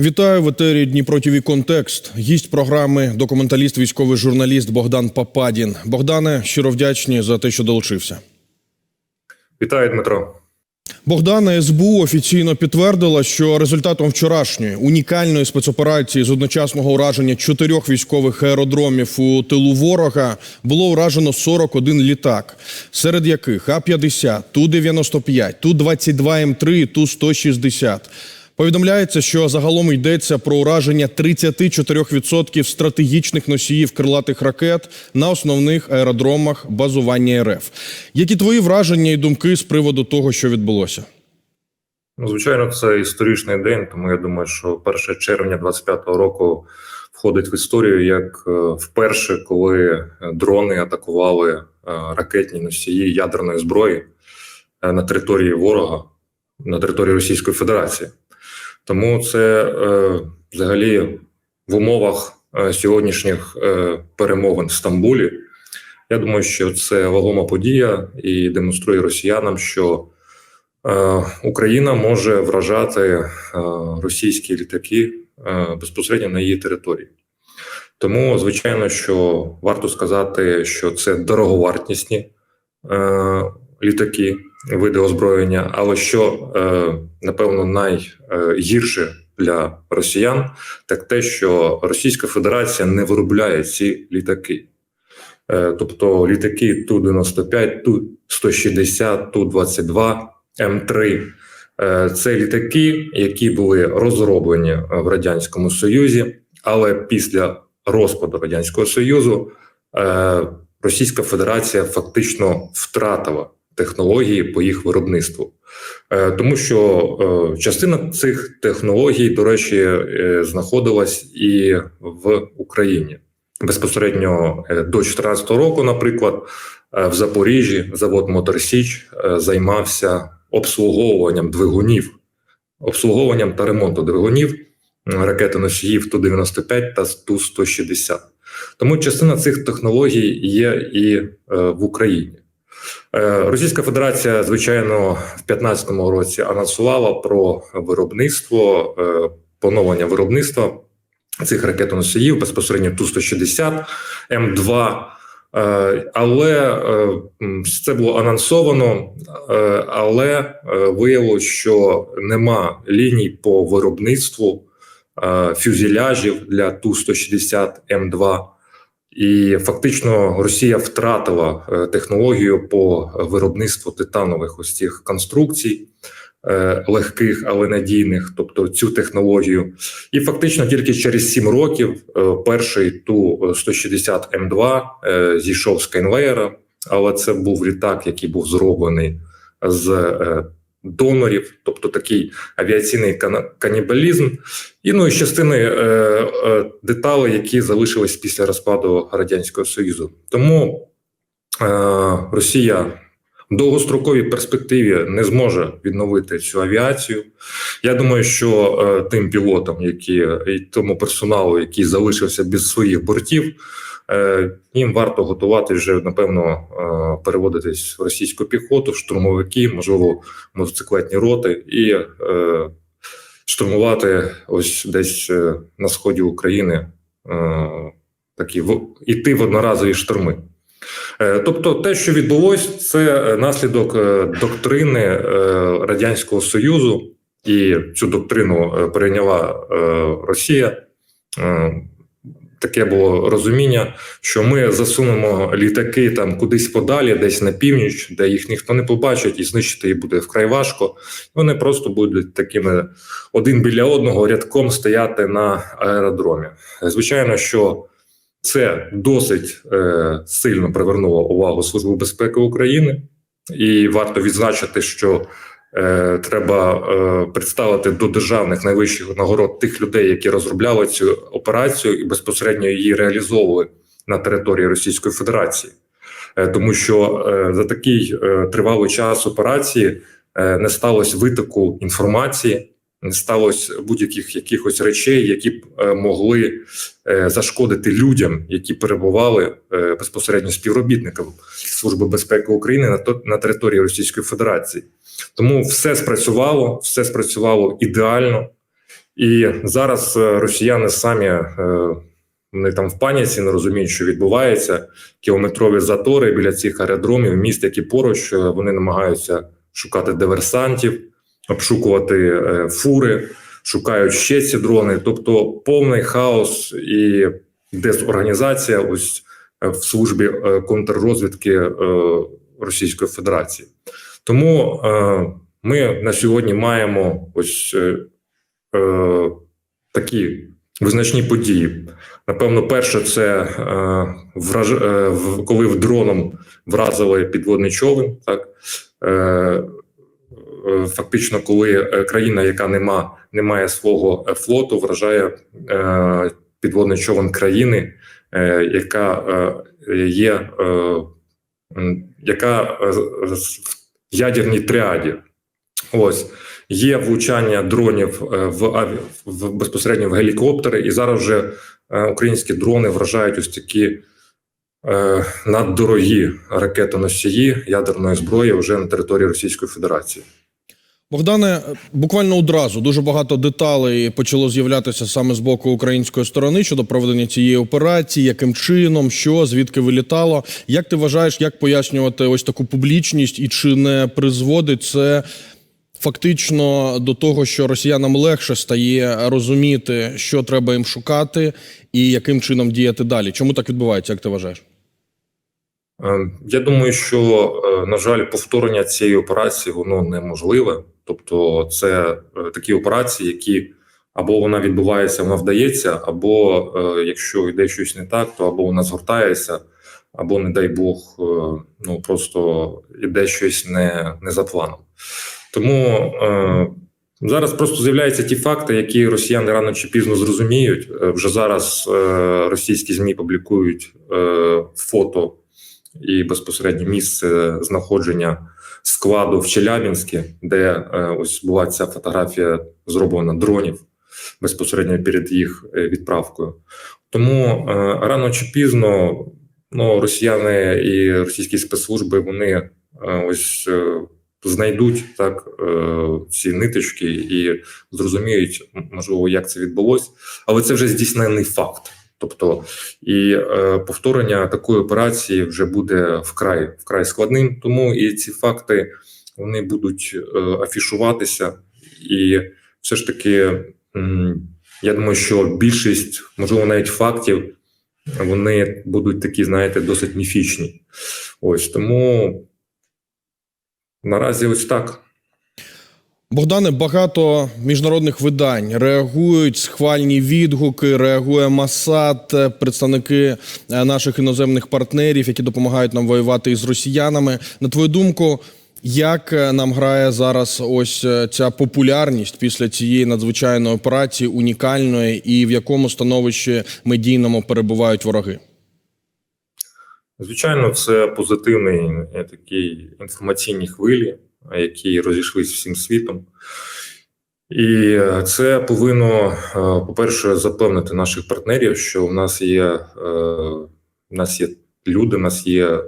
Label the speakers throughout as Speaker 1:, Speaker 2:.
Speaker 1: Вітаю в етері Дніпро ТІВІ Контекст. Гість програми документаліст, військовий журналіст Богдан Пападін. Богдане, щиро вдячні за те, що долучився.
Speaker 2: Вітаю, Дмитро.
Speaker 1: Богдана СБУ офіційно підтвердила, що результатом вчорашньої унікальної спецоперації з одночасного ураження чотирьох військових аеродромів у тилу ворога було уражено 41 літак, серед яких А-50, Ту-95, Ту-22М3 і Ту-160. Повідомляється, що загалом йдеться про ураження 34% стратегічних носіїв крилатих ракет на основних аеродромах базування РФ. Які твої враження і думки з приводу того, що відбулося?
Speaker 2: Ну, звичайно, це історичний день, тому я думаю, що 1 червня 25-го року входить в історію як е, вперше, коли дрони атакували е, ракетні носії ядерної зброї е, на території ворога, на території Російської Федерації. Тому це е, взагалі в умовах е, сьогоднішніх е, перемовин в Стамбулі. Я думаю, що це вагома подія і демонструє росіянам, що е, Україна може вражати е, російські літаки е, безпосередньо на її території. Тому, звичайно, що варто сказати, що це дороговартісні е, літаки, види озброєння, але що е, напевно найгірше для росіян, так те, що Російська Федерація не виробляє ці літаки. Е, Тобто літаки Ту-95, Ту-160, Ту-22, М3 Е, це літаки, які були розроблені в Радянському Союзі, але після розпаду Радянського Союзу Російська Федерація фактично втратила технології по їх виробництву, Е, тому що е, частина цих технологій, до речі, е, знаходилась і в Україні безпосередньо до 2014 року, наприклад, в Запоріжжі завод Мотор Січ е, займався обслуговуванням двигунів, обслуговуванням та ремонту двигунів м, ракетоносіїв Ту-95 та Ту-160. Тому частина цих технологій є і в Україні. Е, Російська Федерація, звичайно, в 2015 році анонсувала про виробництво, е, поновлення виробництва цих ракетоносіїв безпосередньо Ту-160, М2. Е, Але е, це було анонсовано, але виявилось, що нема ліній по виробництву фюзеляжів для Ту-160 М2. І фактично Росія втратила е, технологію по виробництву титанових ось цих конструкцій е, легких, але надійних, тобто цю технологію. І фактично тільки через 7 років е, перший ту 160 М2 е, зійшов з Кейнвеєра, але це був літак, який був зроблений з донорів, тобто такий авіаційний канібалізм, і ну і частини е, е, деталей, які залишились після розпаду радянського союзу. Тому е, Росія в довгостроковій перспективі не зможе відновити цю авіацію. Я думаю, що е, тим пілотам, які і тому персоналу, який залишився без своїх бортів, їм варто готувати вже напевно е, переводитись в російську піхоту, в штурмовики, можливо, мотоциклетні роти і е, штурмувати ось десь е, на сході України е, такі іти в одноразові штурми. Е, Тобто, те, що відбулось, це е, наслідок е, доктрини е, Радянського Союзу, і цю доктрину е, перейняла е, Росія. Таке було розуміння, що ми засунемо літаки там кудись подалі, десь на північ, де їх ніхто не побачить, і знищити їх буде вкрай важко. Вони просто будуть такими один біля одного рядком стояти на аеродромі. Звичайно, що це досить е, сильно привернуло увагу Служби безпеки України, і варто відзначити, що треба е, представити до державних найвищих нагород тих людей, які розробляли цю операцію і безпосередньо її реалізовували на території Російської Федерації, Е, тому що е, за такий е, тривалий час операції е, не сталося витоку інформації. Не сталося будь-яких якихось речей, які б е, могли е, зашкодити людям, які перебували е, безпосередньо співробітникам Служби безпеки України на на території Російської Федерації. Тому все спрацювало, все спрацювало ідеально, І зараз е, росіяни самі е, вони там в паніці не розуміють, що відбувається. Кілометрові затори біля цих аеродромів, міст, які поруч, е, вони намагаються шукати диверсантів, обшукувати фури, шукають ще ці дрони. Тобто повний хаос і дезорганізація ось в службі контррозвідки Російської Федерації. Тому е, ми на сьогодні маємо ось е, е, такі визначні події. Напевно, перше, це е, враж... е, коли в дроном вразили підводний човен. Так? Е, е, фактично, коли е, країна, яка нема, не має свого е, флоту, вражає е, підводний човен країни, е, яка е, є, е, яка в ядерній тріаді. Ось є влучання дронів е, в, аві... в безпосередньо в гелікоптери, і зараз вже е, українські дрони вражають ось такі е, наддорогі ракетоносії ядерної зброї вже на території Російської Федерації.
Speaker 1: Богдане, буквально одразу дуже багато деталей почало з'являтися саме з боку української сторони щодо проведення цієї операції, яким чином, що, звідки вилітало. Як ти вважаєш, як пояснювати ось таку публічність і чи не призводить це фактично до того, що росіянам легше стає розуміти, що треба їм шукати і яким чином діяти далі? Чому так відбувається, як ти вважаєш?
Speaker 2: Е, Я думаю, що е, на жаль, повторення цієї операції воно неможливе. Тобто, це е, такі операції, які або вона відбувається, вона вдається, або е, якщо йде щось не так, то або вона згортається, або, не дай Бог, е, ну просто йде щось не, не за планом. Тому зараз просто з'являються ті факти, які росіяни рано чи пізно зрозуміють. Вже зараз російські змі публікують фото і безпосередньо місце знаходження складу в Челябінську, де е, ось була ця фотографія зроблена дронів безпосередньо перед їх е, відправкою. Тому е, рано чи пізно ну, росіяни і російські спецслужби вони ось знайдуть так ці ниточки і зрозуміють, можливо, як це відбулось, але це вже здійснений факт. Тобто і е, повторення такої операції вже буде вкрай вкрай складним. Тому і ці факти вони будуть е, афішуватися, і все ж таки, м, я думаю, що більшість, можливо, навіть фактів, вони будуть такі, знаєте, досить міфічні. Ось тому наразі ось так.
Speaker 1: Богдане, багато міжнародних видань реагують схвальні відгуки. Реагує Масад, е, представники е, наших іноземних партнерів, які допомагають нам воювати із росіянами. На твою думку, як е, нам грає зараз ось ця популярність після цієї надзвичайної операції, унікальної, і в якому становищі медійному перебувають вороги?
Speaker 2: Звичайно, це позитивний такий інформаційні хвилі, які розійшлись всім світом. І е, це повинно, е, по-перше, запевнити наших партнерів, що в нас є, е, в нас є люди, в нас є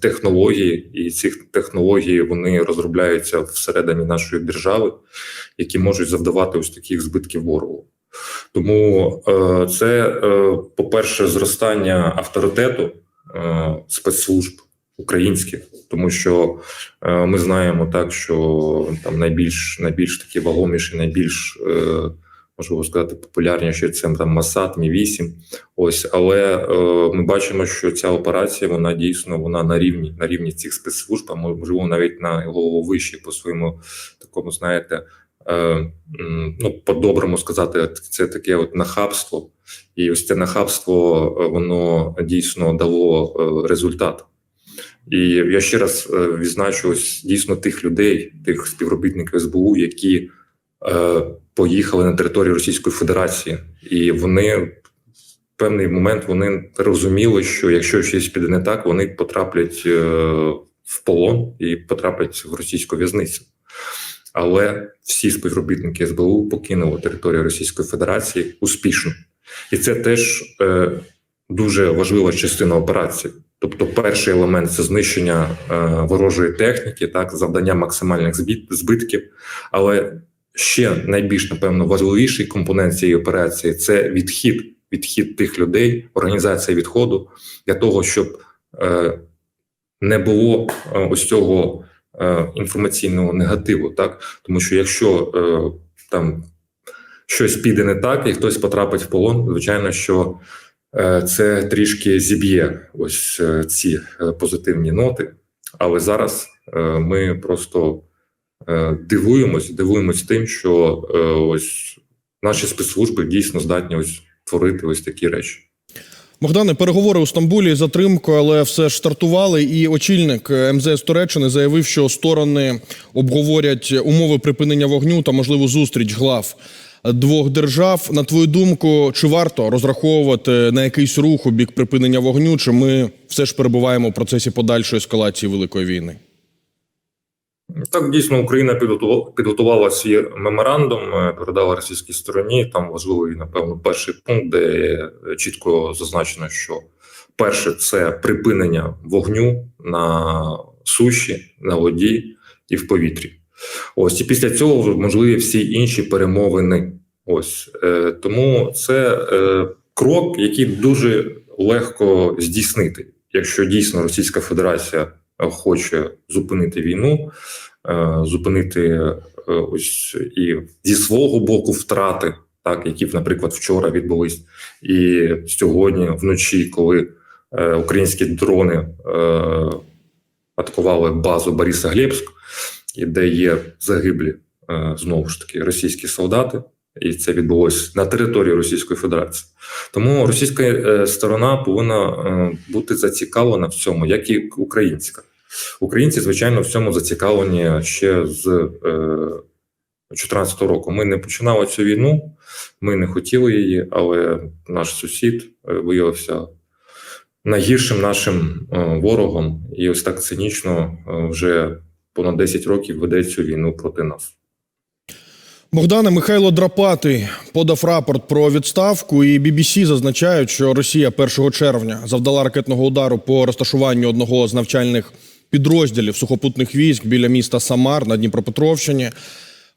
Speaker 2: технології, і ці технології вони розробляються всередині нашої держави, які можуть завдавати ось таких збитків ворогу. Тому це, по-перше, зростання авторитету спецслужб українських, тому що е, ми знаємо так, що там найбільш найбільш такі вагоміші, найбільш е, можливо сказати, популярніші це там Масад, Мі 8 Ось, але е, ми бачимо, що ця операція вона дійсно вона на рівні на рівні цих спецслужб, а можливо навіть на голову вище по своєму такому, знаєте. е, Ну, по-доброму сказати, це таке от нахабство, і ось це нахабство е, воно дійсно дало е, результат. І я ще раз е, відзначу ось дійсно тих людей, тих співробітників СБУ, які е, поїхали на територію Російської Федерації, і вони в певний момент вони розуміли, що якщо щось піде не так, вони потраплять е, в полон і потраплять в російську в'язницю. Але всі співробітники СБУ покинули територію Російської Федерації успішно, і це теж е, дуже важлива частина операції. Тобто, перший елемент це знищення е, ворожої техніки, так завдання максимальних збит- збитків. Але ще найбільш напевно важливіший компонент цієї операції це відхід, відхід тих людей, організація відходу для того, щоб е, не було е, ось цього е, інформаційного негативу, так тому що якщо е, там щось піде не так, і хтось потрапить в полон, звичайно, що це трішки зіб'є ось е, ці е, позитивні ноти. Але зараз е, ми просто е, дивуємось, дивуємось тим, що е, ось наші спецслужби дійсно здатні ось творити ось такі речі.
Speaker 1: Богдане, переговори у Стамбулі затримку, але все ж стартували. І очільник е, МЗС Туреччини заявив, що сторони обговорять умови припинення вогню та можливу зустріч глав двох держав. На твою думку, чи варто розраховувати на якийсь рух у бік припинення вогню? Чи ми все ж перебуваємо в процесі подальшої ескалації великої війни?
Speaker 2: Так, дійсно, Україна підготувала, свій меморандум, е, передала російській стороні. Там важливий, напевно, перший пункт, де чітко зазначено, що перше це припинення вогню на суші, на воді і в повітрі. Ось і після цього можливі всі інші перемовини. Ось е, тому це е, крок, який дуже легко здійснити, якщо дійсно Російська Федерація е, хоче зупинити війну, е, зупинити е, ось і зі свого боку втрати, так які, наприклад, вчора відбулись, і сьогодні вночі, коли е, українські дрони е, атакували базу Бориса Глебськ, і де є загиблі е, знову ж таки російські солдати, і це відбулося на території Російської Федерації. Тому російська е, сторона повинна е, бути зацікавлена в цьому, як і українська. Українці, звичайно, в цьому зацікавлені ще з 2014 року. Ми не починали цю війну, ми не хотіли її, але наш сусід виявився найгіршим нашим ворогом, і ось так цинічно вже понад 10 років веде цю війну проти нас.
Speaker 1: Богдане Михайло Драпатий подав рапорт про відставку, і BBC зазначають, що Росія 1 червня завдала ракетного удару по розташуванню одного з навчальних підрозділів сухопутних військ біля міста Самар на Дніпропетровщині.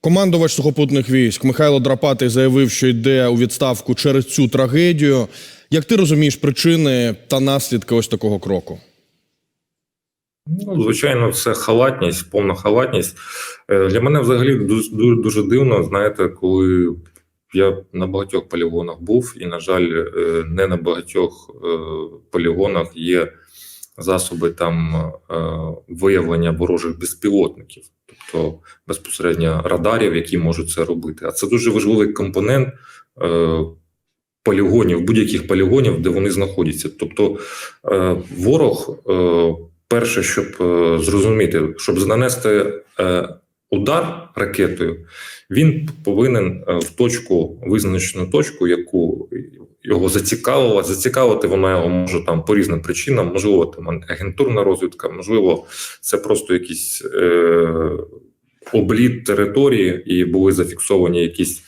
Speaker 1: Командувач сухопутних військ Михайло Драпатий заявив, що йде у відставку через цю трагедію. Як ти розумієш причини та наслідки ось такого кроку?
Speaker 2: Ну, звичайно, це халатність, повна халатність. Е, Для мене взагалі дуже, дуже дивно, знаєте, коли я на багатьох полігонах був, і, на жаль, е, не на багатьох е, полігонах є засоби там виявлення ворожих безпілотників, тобто безпосередньо радарів, які можуть це робити. А це дуже важливий компонент. Полігонів, будь-яких полігонів, де вони знаходяться. Тобто ворог перше, щоб е, зрозуміти, щоб нанести е, удар ракетою, він повинен е, в точку, визначену точку, яку його зацікавила. Зацікавити вона його може там по різним причинам, можливо, там агентурна розвідка, можливо, це просто якийсь е, обліт території, і були зафіксовані якісь.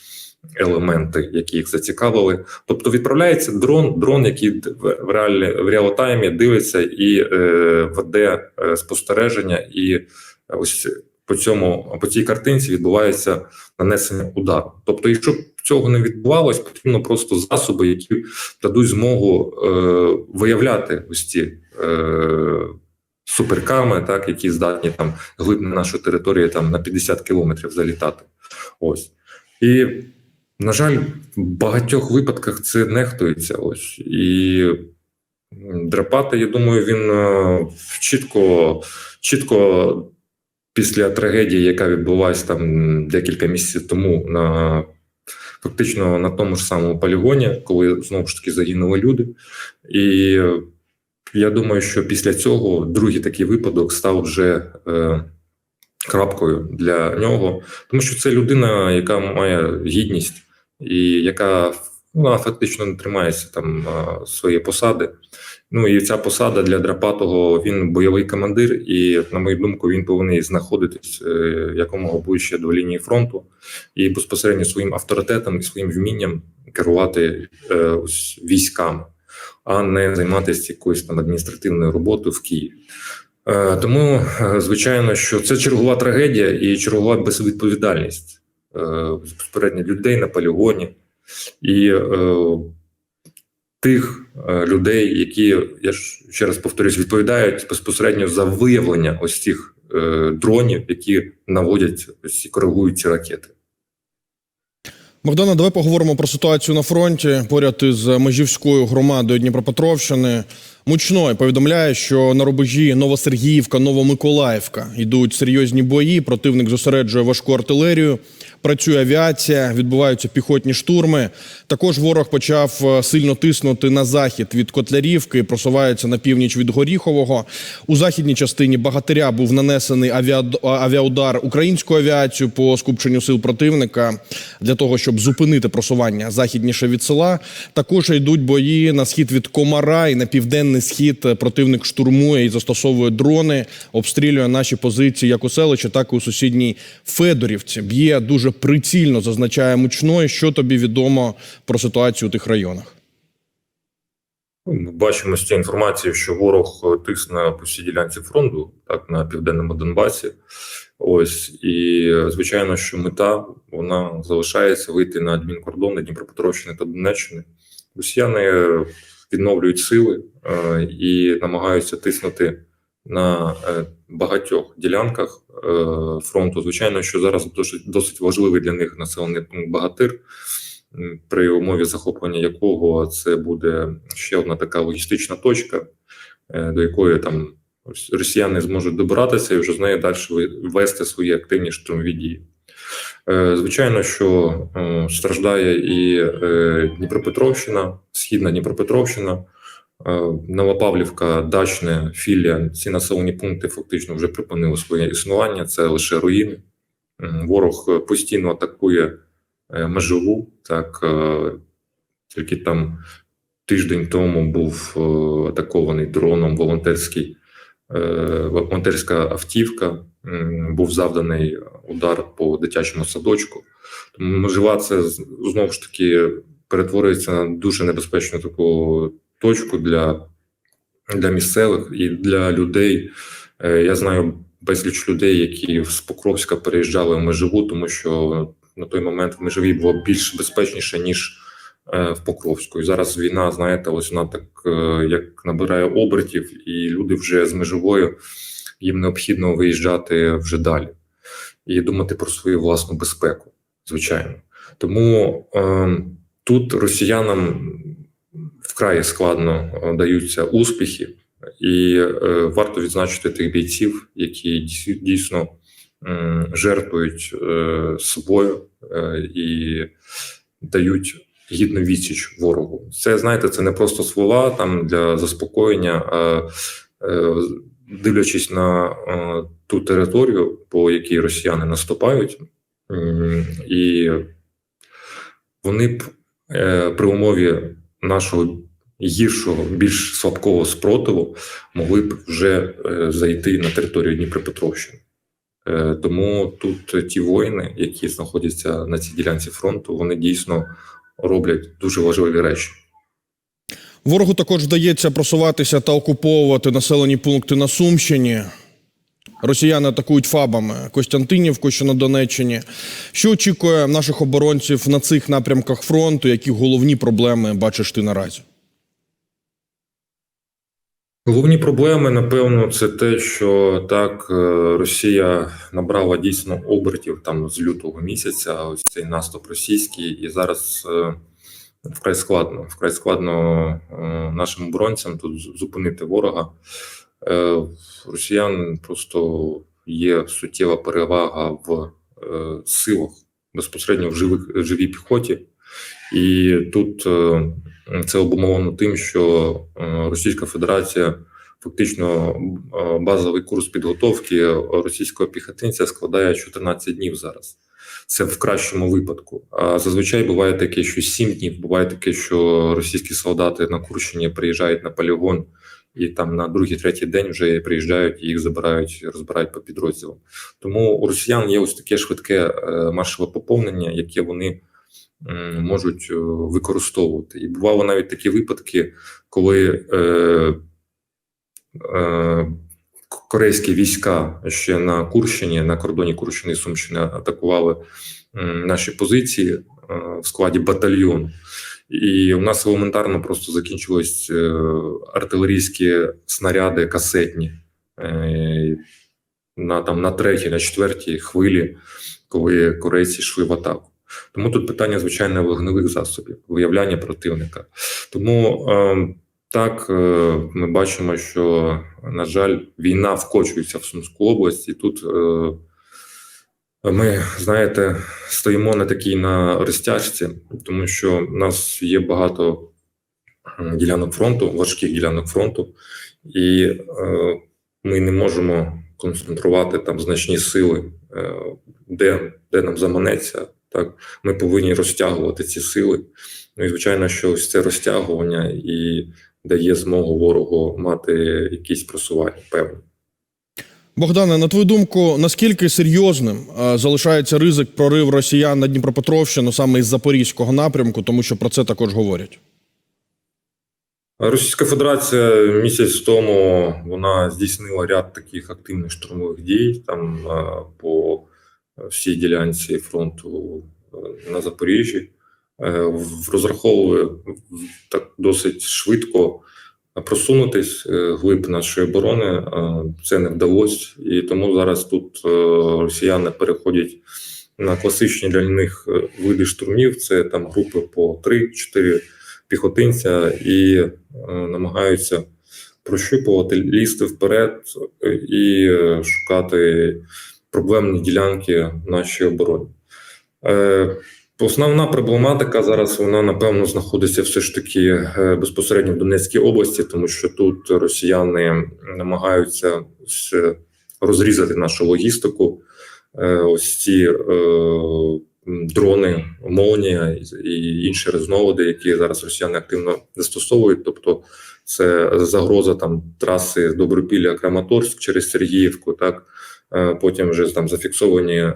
Speaker 2: Елементи, які їх зацікавили, тобто відправляється дрон, дрон, який в реалі в реалтаймі дивиться і е, веде е, спостереження, і ось по цьому по цій картинці відбувається нанесення удару. Тобто, якщо цього не відбувалось, потрібно просто засоби, які дадуть змогу е, виявляти ось ці е, суперками, так які здатні там глиб на нашу територію там на 50 кілометрів залітати. Ось і на жаль, в багатьох випадках це нехтується. Ось і Драпати, я думаю, він е, чітко, чітко після трагедії, яка відбулася там декілька місяців тому, на фактично на тому ж самому полігоні, коли знову ж таки загинули люди. І я думаю, що після цього другий такий випадок став вже. Е, Крапкою для нього, тому що це людина, яка має гідність, і яка вона фактично не тримається там своєї посади. Ну і ця посада для Драпатого він бойовий командир, і на мою думку, він повинен знаходитись е, якомога ближче до лінії фронту і безпосередньо своїм авторитетом і своїм вмінням керувати е, військами, а не займатися якоюсь там адміністративною роботою в Києві. Е, Тому, звичайно, що це чергова трагедія і чергова безвідповідальність безпосередньо людей на полігоні і е, тих е, людей, які я ж ще раз повторюсь, відповідають безпосередньо за виявлення ось цих е, дронів, які наводять ось ці коригують ці ракети.
Speaker 1: Богдана, давай поговоримо про ситуацію на фронті поряд із Межівською громадою Дніпропетровщини. Мучной повідомляє, що на рубежі Новосергіївка, Новомиколаївка йдуть серйозні бої. Противник зосереджує важку артилерію, працює авіація, відбуваються піхотні штурми. Також ворог почав е, сильно тиснути на захід від Котлярівки, просувається на північ від Горіхового. У західній частині Багатиря був нанесений авіаудар українською авіацією по скупченню сил противника для того, щоб зупинити просування західніше від села. Також йдуть бої на схід від Комара і на південний схід противник штурмує і застосовує дрони, обстрілює наші позиції як у селищі, так і у сусідній Федорівці. Б'є дуже прицільно, зазначає мучной. Що тобі відомо про ситуацію у тих районах?
Speaker 2: Ми бачимо з цієї інформації, що ворог е, тисне по всій ділянці фронту, так на південному Донбасі. Ось і е, звичайно, що мета вона залишається вийти на адмінкордони Дніпропетровщини та Донеччини. Росіяни е, відновлюють сили е, і намагаються тиснути на е, багатьох ділянках е, фронту. Звичайно, що зараз досить, важливий для них населений пункт Багатир при умові захоплення якого це буде ще одна така логістична точка, до якої там росіяни зможуть добиратися і вже з нею далі вести свої активні штурмові дії. Е, Звичайно, що е, страждає і е, Дніпропетровщина, східна Дніпропетровщина, Новопавлівка, Дачне, Філія. Ці населені пункти фактично вже припинили своє існування. Це лише руїни. Ворог постійно атакує межову. Так тільки там тиждень тому був атакований дроном волонтерський волонтерська автівка. Був завданий удар по дитячому садочку. Тому межова це знову ж таки перетворюється на дуже небезпечну таку точку для, для місцевих і для людей. Е, Я знаю безліч людей, які з Покровська переїжджали в межеву, тому що на той момент в межовій було більш безпечніше, ніж е, в Покровську. І зараз війна, знаєте, ось вона так е, як набирає обертів, і люди вже з межовою їм необхідно виїжджати вже далі і думати про свою власну безпеку, звичайно. Тому е, тут росіянам вкрай складно е, даються успіхи, і е, варто відзначити тих бійців, які дійс- дійсно м, жертвують е, собою е, і дають гідну відсіч ворогу. Це знаєте, це не просто слова там для заспокоєння, а е, дивлячись на е, ту територію, по якій росіяни наступають, і вони б е, при умові нашого гіршого, більш слабкого спротиву могли б вже е, зайти на територію Дніпропетровщини. Е, Тому тут ті воїни, які знаходяться на цій ділянці фронту, вони дійсно роблять дуже важливі речі.
Speaker 1: Ворогу також вдається просуватися та окуповувати населені пункти на Сумщині. Росіяни атакують фабами Костянтинівку, що на Донеччині. Що очікує наших оборонців на цих напрямках фронту? Які головні проблеми бачиш ти наразі?
Speaker 2: Головні проблеми, напевно, це те, що так е, Росія набрала дійсно обертів там з лютого місяця. Ось цей наступ російський, і зараз е, вкрай складно, вкрай складно е, нашим оборонцям тут зупинити ворога. Росіян просто є суттєва перевага в силах безпосередньо в живих живій піхоті. І тут це обумовлено тим, що е, Російська Федерація фактично е, базовий курс підготовки російського піхотинця складає 14 днів зараз. Це в кращому випадку. А зазвичай буває таке, що 7 днів. Буває таке, що російські солдати на Курщині приїжджають на полігон, і там на другий, третій день вже приїжджають і їх забирають, розбирають по підрозділам. Тому у росіян є ось таке швидке е, маршове поповнення, яке вони можуть е, використовувати. І бувало навіть такі випадки, коли е, е, корейські війська ще на Курщині, на кордоні Курщини і Сумщини атакували наші позиції е, в складі батальйону. І у нас елементарно просто закінчились е, артилерійські снаряди касетні на там на третій, на четвертій хвилі, коли корейці йшли в атаку. Тому тут питання звичайно вогневих засобів, виявляння противника. Тому е, так е, ми бачимо, що на жаль, війна вкочується в Сумську область, і тут е, ми знаєте стоїмо на такій на розтяжці, тому що в нас є багато ділянок фронту, важких ділянок фронту, і е, ми не можемо концентрувати там значні сили, е, де, де нам заманеться. Так, ми повинні розтягувати ці сили. Ну і звичайно, що ось це розтягування і дає змогу ворогу мати якісь просування певні.
Speaker 1: Богдане, на твою думку, наскільки серйозним залишається ризик прорив росіян на Дніпропетровщину саме із Запорізького напрямку, тому що про це також говорять?
Speaker 2: Російська Федерація місяць тому вона здійснила ряд таких активних штурмових дій там по всій ділянці фронту е, на Запоріжжі. Е, Розраховували так досить швидко просунутись е, глиб нашої оборони. Це не вдалося, і тому зараз тут росіяни переходять на класичні для них види штурмів. Це там групи по 3-4 піхотинця і намагаються прощупувати, лізти вперед і шукати проблемні ділянки в нашій обороні. Е, Основна проблематика зараз вона напевно знаходиться все ж таки е, безпосередньо в Донецькій області, тому що тут росіяни намагаються розрізати нашу логістику. Е, Ось ці дрони, молнія і інші різновиди, які зараз росіяни активно застосовують. Тобто, це загроза там траси Добропілля Краматорськ через Сергіївку, так потім вже там зафіксовані е,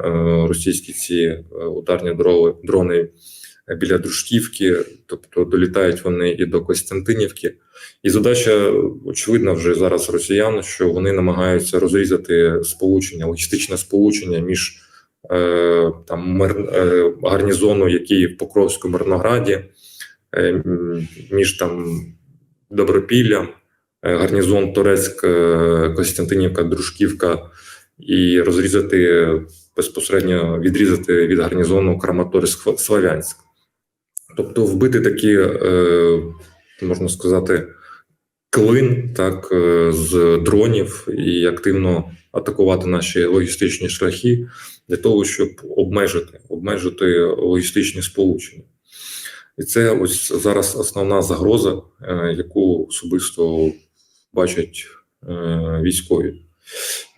Speaker 2: російські ці е, ударні дрони, біля Дружківки, тобто долітають вони і до Костянтинівки. І задача очевидна вже зараз росіян, що вони намагаються розрізати сполучення, логістичне сполучення між е, там мир, е, гарнізону, який в Покровському Мирнограді, е, між там Добропіллям, е, гарнізон Турецьк, е, Костянтинівка, Дружківка, і розрізати безпосередньо відрізати від гарнізону Краматорськ Славянськ. Тобто вбити такі, е, можна сказати, клин так, е, з дронів і активно атакувати наші логістичні шляхи для того, щоб обмежити, обмежити логістичні сполучення. І це ось зараз основна загроза, е, яку особисто бачать військові.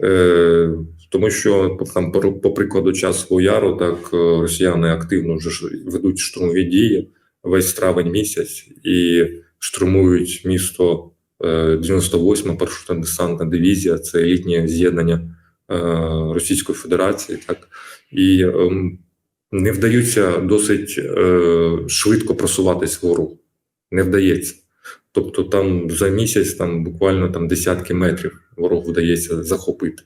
Speaker 2: Е, тому що там по, по прикладу часового яру, так е, росіяни активно вже ведуть штурмові дії весь травень місяць і штурмують місто е, 98-ма парашютно десантна дивізія, це елітнє з'єднання е, Російської Федерації, так і ем, не вдаються досить е, швидко просуватись ворогу. Не вдається. Тобто там за місяць там буквально там десятки метрів ворогу вдається захопити.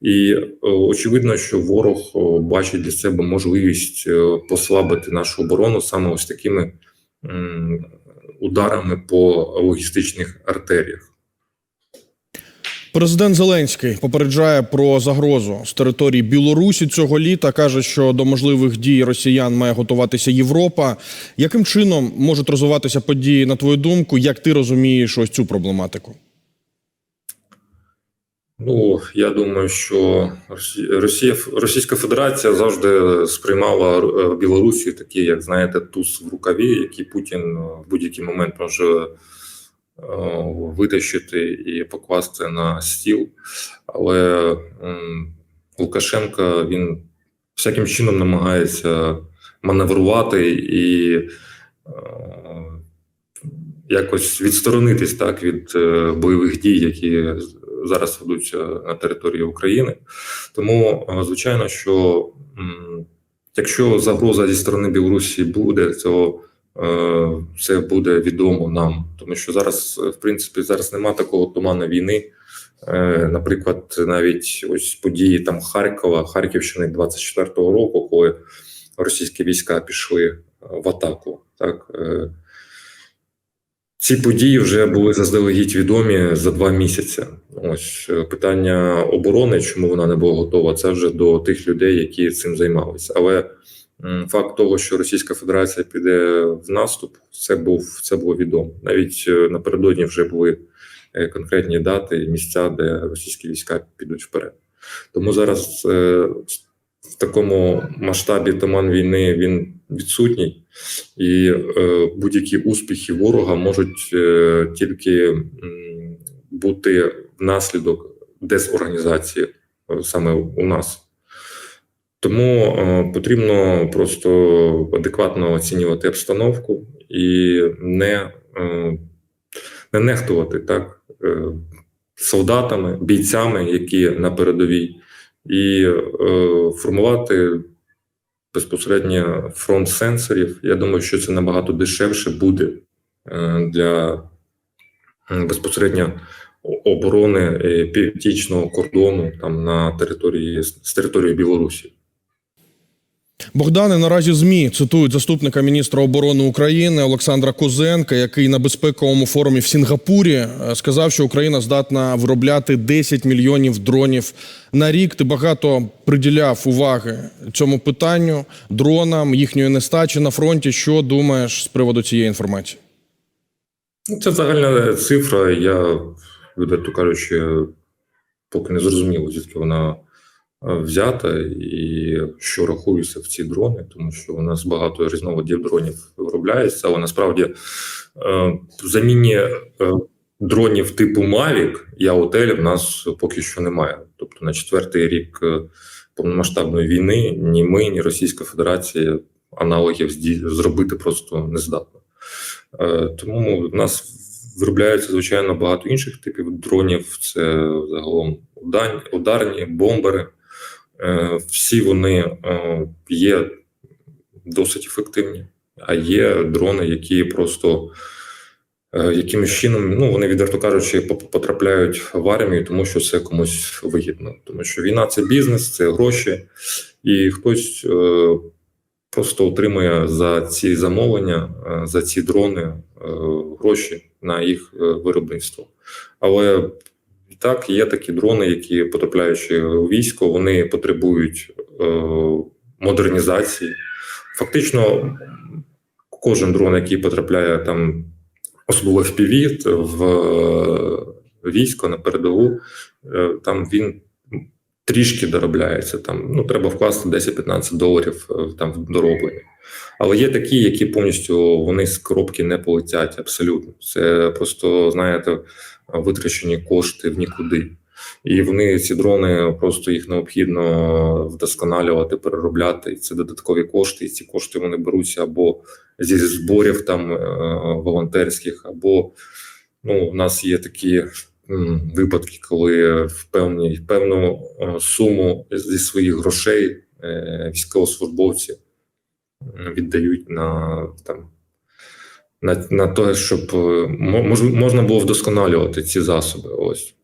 Speaker 2: І е, очевидно, що ворог бачить для себе можливість е, послабити нашу оборону саме ось такими ударами по логістичних артеріях.
Speaker 1: Президент Зеленський попереджає про загрозу з території Білорусі цього літа. каже, що до можливих дій росіян має готуватися Європа. Яким чином можуть розвиватися події на твою думку? Як ти розумієш ось цю проблематику?
Speaker 2: Ну я думаю, що Росія Російська Федерація завжди сприймала е, Білорусі такі, як знаєте, туз в рукаві, який Путін е, в будь-який момент може витащити і покласти на стіл. Але Лукашенко він всяким чином намагається маневрувати і е, якось відсторонитись так від е, бойових дій, які зараз ведуться на території України. Тому, е, звичайно, що якщо загроза зі сторони Білорусі буде, то е, це буде відомо нам, тому що зараз, е, в принципі, зараз нема такого туману війни, Е, Наприклад, навіть ось події там Харкова, Харківщини 24-го року, коли російські війська пішли е, в атаку. Так е, ці події вже були заздалегідь відомі за два місяці. Ось е, питання оборони, чому вона не була готова, це вже до тих людей, які цим займалися. Але факт того, що Російська Федерація піде в наступ, це був це було відомо. Навіть е, напередодні вже були е, конкретні дати і місця, де російські війська підуть вперед. Тому зараз е, в такому масштабі туман війни він відсутній, і будь-які успіхи ворога можуть тільки бути внаслідок дезорганізації саме у нас. Тому е, потрібно просто адекватно оцінювати обстановку і не, е, не нехтувати так, е, солдатами, бійцями, які на передовій, і формувати безпосередньо фронт сенсорів. Я думаю, що це набагато дешевше буде для безпосередньо оборони північного кордону там на території з території Білорусі.
Speaker 1: Богдане наразі змі цитують заступника міністра оборони України Олександра Козенка, який на безпековому форумі в Сінгапурі е, сказав, що Україна здатна виробляти 10 мільйонів дронів на рік. Ти багато приділяв уваги цьому питанню, дронам, їхньої нестачі на фронті. Що думаєш з приводу цієї інформації?
Speaker 2: Ну, Це загальна цифра. Я, відверто кажучи, поки не зрозуміло, звідки вона взята і що рахується в ці дрони, тому що у нас багато різновидів дронів виробляється, але насправді е, в заміні е, дронів типу Mavic і Autel в нас поки що немає. Тобто на четвертий рік е, повномасштабної війни ні ми, ні Російська Федерація аналогів зробити просто не здатна. Е, Тому в нас виробляється звичайно багато інших типів дронів. Це загалом ударні бомбери. Е, Всі вони е, є досить ефективні, а є дрони, які просто е, якимось чином, ну вони відверто кажучи, потрапляють в армію, тому що це комусь вигідно. Тому що війна це бізнес, це гроші, і хтось просто отримує за ці замовлення, за ці дрони гроші на їх виробництво. Але так є такі дрони, які потрапляючи у військо, вони потребують е, модернізації. Фактично, кожен дрон, який потрапляє там, особливо в ПІВІ, в е, військо на передову, е, там він трішки доробляється. Там ну треба вкласти 10-15 доларів е, там в дороблення. Але є такі, які повністю вони з коробки не полетять абсолютно. Це просто знаєте витрачені кошти в нікуди. І вони ці дрони просто їх необхідно вдосконалювати, переробляти. І це додаткові кошти. І ці кошти вони беруться або зі зборів там е, волонтерських, або ну, у нас є такі випадки, коли в певні певну е, суму зі своїх грошей е, військовослужбовці віддають на там. На, на те, щоб е, мо- мож, можна було вдосконалювати ці засоби. Ось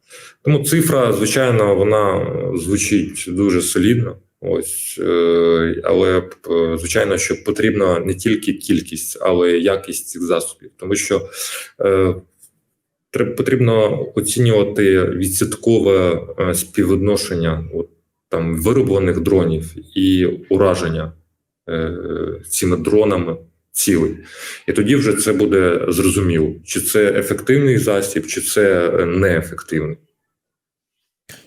Speaker 2: тому цифра, звичайно, вона звучить дуже солідно. Ось, е, але е, звичайно, що потрібна не тільки кількість, але й якість цих засобів, тому що е, потрібно оцінювати відсоткове співвідношення от, там вироблених дронів і ураження е, цими дронами цілей. І тоді вже це буде зрозуміло, чи це ефективний засіб, чи це е, неефективний.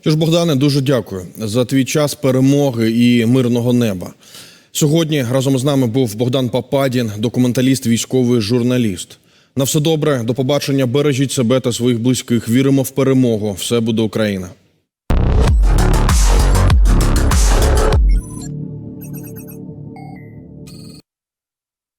Speaker 1: Що ж, Богдане, дуже дякую за твій час перемоги і мирного неба. Сьогодні разом з нами був Богдан Пападін, документаліст, військовий журналіст. На все добре, до побачення. Бережіть себе та своїх близьких. Віримо в перемогу. Все буде Україна.